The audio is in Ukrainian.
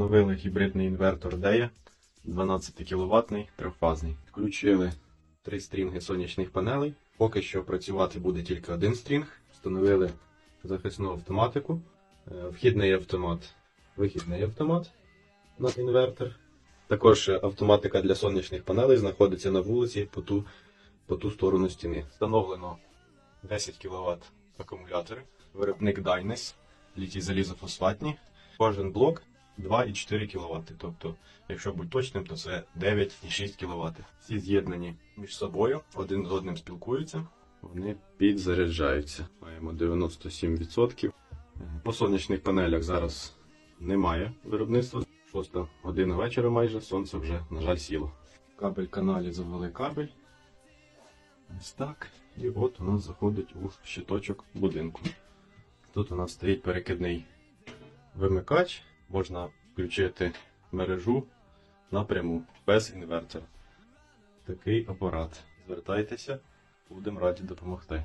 Встановили гібридний інвертор DEA 12 кВт трьохфазний. Включили три стрінги сонячних панелей. Поки що працювати буде тільки один стрінг. Встановили захисну автоматику, е, вхідний автомат, вихідний автомат на інвертор. Також автоматика для сонячних панелей знаходиться на вулиці по ту, по ту сторону стіни. Встановлено 10 кВт акумулятори. Виробник Dynes, літій залізофосфатні. Кожен блок 2,4 кВт. Тобто, якщо бути точним, то це 9,6 кВт. Всі з'єднані між собою, один з одним спілкуються. Вони підзаряджаються. Маємо 97%. По сонячних панелях зараз немає виробництва. 6 година вечора майже, сонце вже, на жаль, сіло. Кабель каналі завели кабель. Ось так. І от у нас заходить у щиточок будинку. Тут у нас стоїть перекидний вимикач. Можна включити мережу напряму без інвертора. Такий апарат. Звертайтеся, будемо раді допомогти.